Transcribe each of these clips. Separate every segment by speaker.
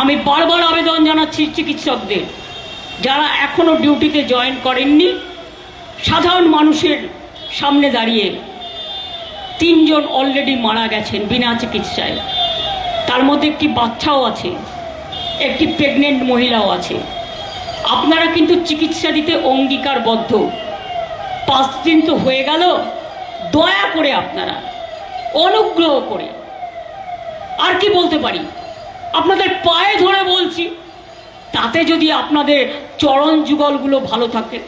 Speaker 1: আমি বারবার আবেদন জানাচ্ছি চিকিৎসকদের। যারা এখনও ডিউটিতে জয়েন করেননি, সাধারণ মানুষের সামনে দাঁড়িয়ে তিনজন অলরেডি মারা গেছেন বিনা চিকিৎসায়। তার মধ্যে একটি বাচ্চাও আছে, একটি প্রেগনেন্ট মহিলাও আছে। আপনারা কিন্তু চিকিৎসা দিতে অঙ্গীকারবদ্ধ। পাঁচ দিন তো হয়ে গেল, দয়া করে আপনারা, অনুগ্রহ করে। আর কি বলতে পারি? আপনাদের পায়ে ধরে বলছি, তাতে যদি আপনাদের চরণ যুগলগুলো ভালো থাকে,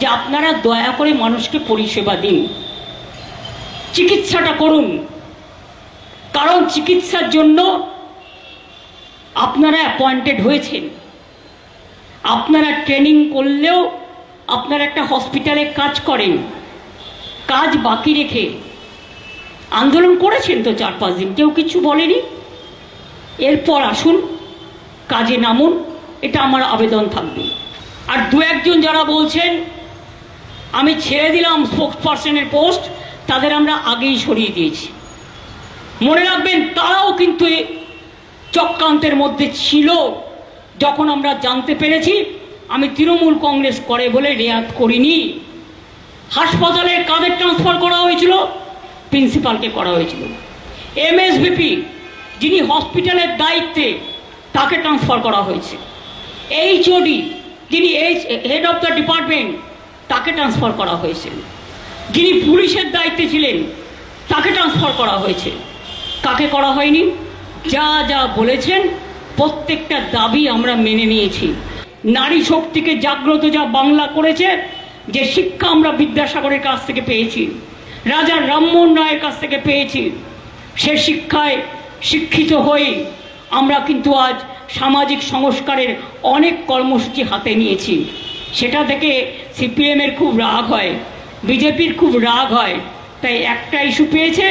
Speaker 1: যে আপনারা দয়া করে মানুষকে পরিষেবা দিন, চিকিৎসাটা করুন। কারণ চিকিৎসার জন্য আপনারা অ্যাপয়েন্টেড হয়েছেন। আপনারা ট্রেনিং করলেও আপনারা একটা হসপিটালে কাজ করেন, কাজ বাকি রেখে। আন্দোলন করেছেন তো চার পাঁচ দিন, কেউ কিছু বলেনি? এরপর আসুন, কাজে নামুন, এটা আমার আবেদন থাকবে। আর দু একজন যারা বলছেন, আমি ছেড়ে দিলাম স্পোক্স পার্সনের পোস্ট তাদের আমরা আগেই সরিয়ে দিয়েছি। মনে রাখবেন, তারাও কিন্তু চক্রান্তের মধ্যে ছিল। যখন আমরা জানতে পেরেছি, আমি তৃণমূল কংগ্রেস করে বলে রেয়াত করিনি। হাসপাতালে কাদের ট্রান্সফার করা হয়েছিল? প্রিন্সিপালকে করা হয়েছিল। এমএসবিপি যিনি হসপিটালের দায়িত্বে তাকে ট্রান্সফার করা হয়েছে। এইচওডি যিনি H head of the department তাকে ট্রান্সফার করা হয়েছে। যিনি পুলিশের দায়িত্বে ছিলেন, তাকে ট্রান্সফার করা হয়েছে। কাকে করা হয়নি? যা যা বলেছেন, প্রত্যেকটা দাবি আমরা মেনে নিয়েছি। নারী শক্তিকে জাগ্রত যা বাংলা করেছে, যে শিক্ষা আমরা বিদ্যাসাগরের কাছ থেকে পেয়েছি। রাজা রামমোহন রায়ের কাছ থেকে পেয়েছি। সে শিক্ষায় শিক্ষিত হয়ে আমরা কিন্তু আজ সামাজিক সংস্কারের অনেক কর্মসূচি হাতে নিয়েছি। সেটা থেকে সিপিএমের খুব রাগ হয়, বিজেপির খুব রাগ হয়। তাই একটা ইস্যু পেয়েছে,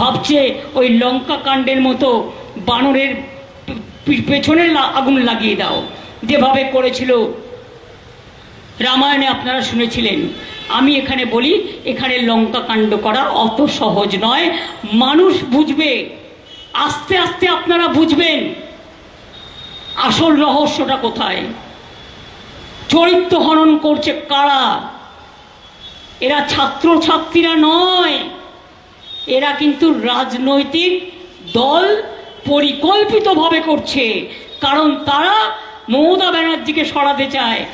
Speaker 1: ভাবছে ওই লঙ্কা কাণ্ডের মতো বানরের পেছনে আগুন লাগিয়ে দাও। যেভাবে করেছিল রামায়ণে আপনারা শুনেছিলেন। আমি এখানে বলি, এখানে লঙ্কা কাণ্ড করা অত সহজ নয়। মানুষ বুঝবে আস্তে আস্তে আপনারা বুঝবেন আসল রহস্যটা কোথায়। চরিত্র হনন করছে কারা? এরা ছাত্র ছাত্রীরা নয়, এরা কিন্তু রাজনৈতিক দল পরিকল্পিতভাবে করছে, কারণ তারা মমতা ব্যানার্জিকে সরাতে চায়।